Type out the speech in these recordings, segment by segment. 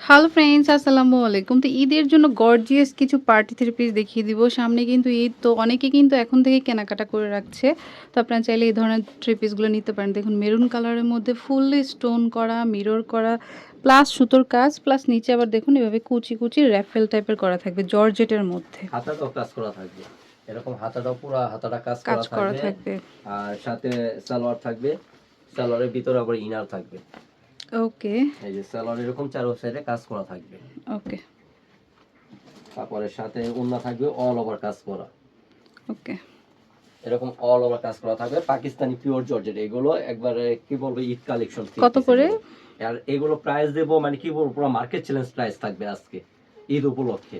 Hello friends আসসালামু আলাইকুম। তো ঈদের জন্য গর্জিয়াস কিছু পার্টি থ্রি পিস দেখিয়ে দিব। সামনে কিন্তু ঈদ তো অনেকে কিন্তু এখন থেকে কেনাকাটা করে রাখছে। তো আপনারা চাইলে এই ধরনের থ্রি পিসগুলো নিতে পারেন। দেখুন মেরুন কালারের মধ্যে ফুললি স্টোন করা মিরর করা প্লাস সুতোর কাজ প্লাস নিচে আবার দেখুন এভাবে কুচি কুচি র্যাফেল টাইপের করা থাকবে জর্জেটের মধ্যে। হাতাটাও কাজ করা থাকবে। এরকম হাতাটাও পুরো হাতাটা কাজ কাজ করা থাকবে। আর সাথে সালোয়ার থাকবে। সালোয়ারের ভিতরে আবার ইনার থাকবে। ওকে। এই যে সালোয়ার এরকম চারো সাইডে কাজ করা থাকবে। ওকে। তারপরে সাথে ওন্না থাকবে অল ওভার কাজ করা। ওকে। এরকম অল ওভার কাজ করা থাকবে। পাকিস্তানি পিওর জর্জেট এগুলো একবারে কি বলব ঈদ কালেকশন কত করে? আর এগুলো প্রাইস দেবো মানে কি বলব পুরো মার্কেট চ্যালেঞ্জ প্রাইস থাকবে আজকে ঈদ উপলক্ষে।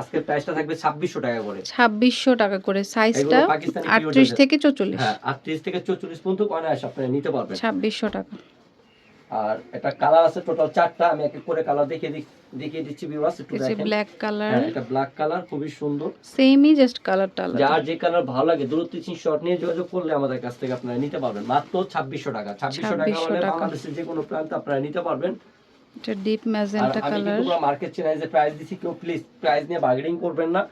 আজকের প্রাইসটা থাকবে ছাব্বিশশো টাকা করে। ছাব্বিশশো টাকা করে। সাইজটা এগুলো পাকিস্তানি pure আটত্রিশ থেকে চৌচল্লিশ। হ্যাঁ আটত্রিশ থেকে চৌচল্লিশ পর্যন্ত অনায়াস আপনারা নিতে পারবেন। ছাব্বিশশো টাকা। আর একটা কালার আছে টোটাল চারটা আমি এক এক করে কালার দেখিয়ে দেখিয়ে দিচ্ছি ভিউয়ার্স একটু দেখেন। ব্ল্যাক কালার এটা ব্ল্যাক কালার খুবই সুন্দর। সেমই জাস্ট কালারটা আলাদা। যার যে কালার ভালো লাগে দূরত্ব তিন শর্ট নিয়ে যোগাযোগ করলে আমাদের কাছ থেকে আপনারা নিতে পারবেন। মাত্র ছাব্বিশশো টাকা। ছাব্বিশশো টাকা 2600 হলে বাংলাদেশের যে কোনো প্রান্তে আপনারা নিতে পারবেন। এটা ডিপ আর আমি কালার কিন্তু মার্কেট চ্যালেঞ্জে প্রাইস দিচ্ছি কেউ প্লিজ প্রাইস নিয়ে বার্গেনিং করবেন না।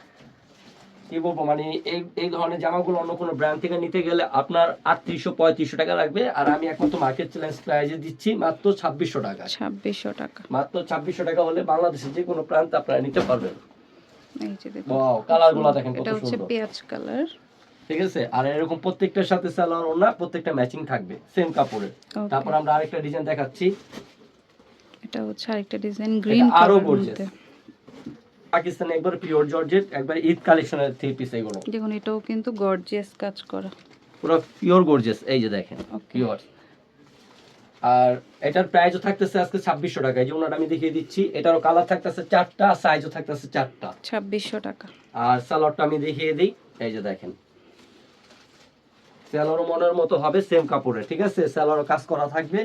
কি বলব মানে এই এই ধরনের জামাগুলো অন্য কোনো ব্র্যান্ড থেকে নিতে গেলে আপনার আটত্রিশশো পঁয়ত্রিশশো টাকা লাগবে। আর আমি এখন তো মার্কেট চ্যালেঞ্জ প্রাইজে দিচ্ছি মাত্র ছাব্বিশশো টাকা। ছাব্বিশশো টাকা। মাত্র ছাব্বিশশো টাকা হলে বাংলাদেশের যে কোনো প্রান্তে আপনারা নিতে পারবেন। এই যে দেখুন। ওয়াও কালার দেখেন কত সুন্দর। পেঁয়াজ কালার ঠিক আছে? আর এরকম প্রত্যেকটার সাথে সালোয়ার ওনা প্রত্যেকটা ম্যাচিং থাকবে সেম কাপড়ের। তারপর আমরা আরেকটা ডিজাইন দেখাচ্ছি। এটা হচ্ছে আরেকটা ডিজাইন গ্রিন আরও কালার gorgeous। মধ্যে। পাকিস্তানে একবার পিওর জর্জেট একবার ঈদ কালেকশনের থ্রি পিস এগুলো। দেখুন এটাও কিন্তু গর্জিয়াস কাজ করা। পুরো পিওর গর্জিয়াস এই যে দেখেন পিওর আর এটার প্রাইসও থাকতেছে আজকে ছাব্বিশশো টাকা এই যে ওনাটা আমি দেখিয়ে দিচ্ছি এটারও কালার থাকতেছে চারটা সাইজও থাকতেছে চারটা। ছাব্বিশশো টাকা। আর সালোয়ারটা আমি দেখিয়ে দিই এই যে দেখেন। সালোয়ারও মনের মতো হবে সেম কাপড়ের ঠিক আছে? সালোয়ারও কাজ করা থাকবে।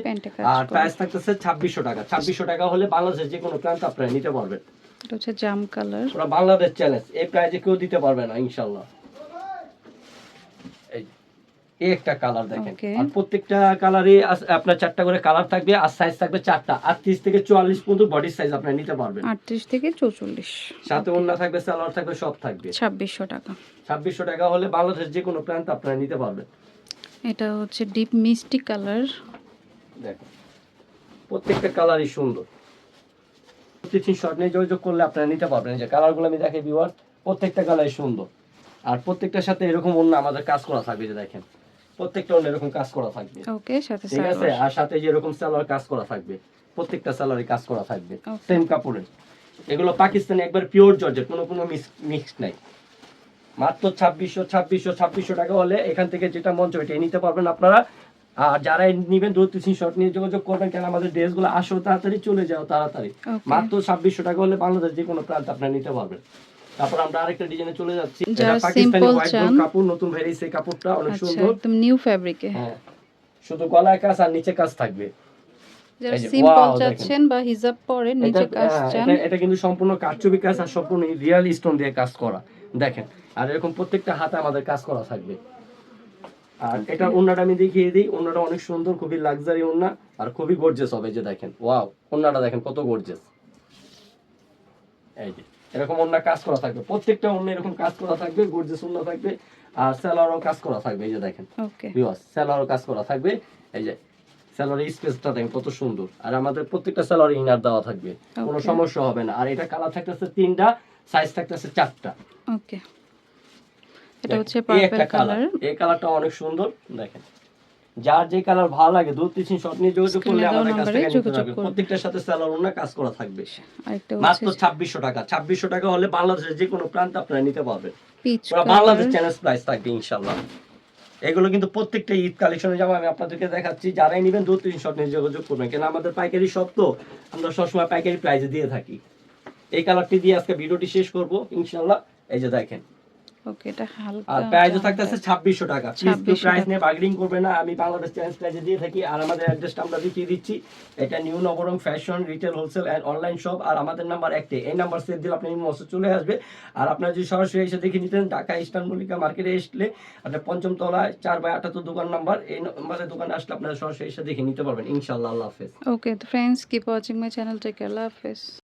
আর প্রাইস থাকতেছে ছাব্বিশশো টাকা ছাব্বিশশো টাকা হলে বাংলাদেশের যে কোনো প্রান্ত আপনারা নিতে পারবেন। এটা হচ্ছে জাম কালার। বাংলাদেশ চ্যালেঞ্জ এই প্রাইজে কেউ দিতে পারবে না এই একটা কালার দেখেন। আর প্রত্যেকটা কালারই আপনার চারটা করে কালার থাকবে আর সাইজ থাকবে চারটা। আটত্রিশ থেকে চুয়াল্লিশ পর্যন্ত বডি সাইজ আপনারা নিতে পারবেন। আটত্রিশ থেকে চৌচল্লিশ। সাথে অন্য থাকবে সালোয়ার থাকবে সব থাকবে। ছাব্বিশশো টাকা। ছাব্বিশশো টাকা হলে বাংলাদেশ যে কোনো প্রান্ত আপনারা নিতে পারবেন। এটা হচ্ছে ডিপ মিষ্টি কালার দেখো প্রত্যেকটা কালারই সুন্দর। প্রত্যেকটি শর্ট নিয়ে যোগাযোগ করলে আপনারা নিতে পারবেন। যে কালারগুলো আমি দেখে ভিউয়ার প্রত্যেকটা কালারই সুন্দর। আর প্রত্যেকটার সাথে এরকম অন্য আমাদের কাজ করা থাকবে যে দেখেন। প্রত্যেকটা অন্য এরকম কাজ করা থাকবে। ওকে সাথে ঠিক আছে? আর সাথে যে এরকম সালোয়ার কাজ করা থাকবে। প্রত্যেকটা সালোয়ারে কাজ করা থাকবে. সেম কাপড়ের। এগুলো পাকিস্তানি একবার পিওর জর্জেট কোনো কোনো মিক্স নাই। মাত্র ছাব্বিশশো ছাব্বিশশো ছাব্বিশশো টাকা হলে এখান থেকে যেটা মঞ্চ ওইটাই নিতে পারবেন আপনারা। আর যারা নিবেন দু তিন শর্ট নিয়ে যোগাযোগ করবেন কেন আমাদের ড্রেসগুলো আসো তাড়াতাড়ি চলে যাও তাড়াতাড়ি। মাত্র ছাব্বিশশো টাকা হলে বাংলাদেশ যে কোনো প্রান্ত আপনারা নিতে পারবেন। তারপর আমরা আরেকটা ডিজাইনে চলে যাচ্ছি। এটা পাকিস্তানি হোয়াইট কাপড় নতুন এই কাপড়টা অনেক আচ্ছা সুন্দর। একদম নিউ ফ্যাব্রিকে হ্যাঁ শুধু গলায় কাজ আর নিচে কাজ থাকবে। যারা সিম্পল চাচ্ছেন বা হিজাব পরে নিচে কাজ হ্যাঁ, চান। এটা- এটা কিন্তু সম্পূর্ণ কারচুপি কাজ আর সম্পূর্ণ রিয়েল স্টোন দিয়ে কাজ করা। দেখেন আর এরকম প্রত্যেকটা হাতে আমাদের কাজ করা থাকবে। আর এটা ওন্নাটা আমি দেখিয়ে দিই। ওন্নাটা অনেক সুন্দর খুবই লাক্সারি ওন্না। আর খুবই গর্জেস হবে এই যে দেখেন। ওয়াও ওন্নাটা দেখেন কত গর্জেস এই যে এরকম ওন্না কাজ করা থাকবে। প্রত্যেকটা ওন্না এরকম কাজ করা থাকবে গর্জেস ওন্না থাকবে। আর স্যালোয়ারও কাজ করা থাকবে এই যে দেখেন। ওকে ভিউয়ার্স স্যালোয়ারও কাজ করা থাকবে। এই যে স্যালোয়ারের স্পেসটা দেখেন কত সুন্দর। আর আমাদের প্রত্যেকটা স্যালোয়ার ইনার দেওয়া থাকবে। কোনো সমস্যা হবে না। আর এটা কালার থাকতেছে তিনটা সাইজ থাকতেছে চারটা। ওকে এটা হচ্ছে পার্পল কালার এই কালারটা অনেক সুন্দর দেখেন। যার যে কালার ভালো লাগে দু তিন শট নিয়ে যোগাযোগ করলে আমাদের কাছ নাম্বারে থেকে নিতে পারবে প্রত্যেকটার সাথে ওনা কাজ করা থাকবে। মাত্র হচ্ছে ছাব্বিশশো টাকা। ছাব্বিশশো টাকা হলে বাংলাদেশের যে কোনো প্রান্ত আপনারা নিতে পারবেন। পুরো বাংলাদেশ চ্যালেঞ্জ প্রাইস থাকবে ইনশাল্লাহ এগুলো কিন্তু প্রত্যেকটা ঈদ কালেকশনে জামা আমি আপনাদেরকে দেখাচ্ছি। যারাই নেবেন দু তিন শট নিয়ে যোগাযোগ করবেন। কেন আমাদের পাইকারি সব তো আমরা সবসময় পাইকারি প্রাইসে দিয়ে থাকি। এই কালারটি দিয়ে আজকে ভিডিওটি শেষ করব ইনশাল্লাহ এই যে দেখেন ওকে এটা হালকা আর প্রাইসও জাম থাকতেছে type। ছাব্বিশশো টাকা। প্লিজ 2600 প্রাইস নিয়ে বার্গেনিং করবে না। আমি বাংলাদেশ চ্যালেঞ্জ প্রাইসে দিয়ে থাকি আর আমাদের অ্যাড্রেসটা আমরা দেখিয়ে দিচ্ছি। এটা new Navrang fashion retail wholesale and online shop আর আমাদের নাম্বার একটাই এই নাম্বার সেভ দিলে আপনি মসে চলে আসবে। আর আপনার যদি সরাসরি এসে দেখে নিতেন ঢাকা ইস্টার্ন মল্লিকা মার্কেটে আসলে আপনার পঞ্চম তলায় চার বাই আটাত্তর দোকান নাম্বার এই নাম্বারে দোকানে আসলে আপনারা সরাসরি এসে দেখে নিতে পারবেন। ইনশাল্লাহ আল্লাহ হাফেজ। ওকে তো friends keep watching my channel take আল্লাহ হাফেজ।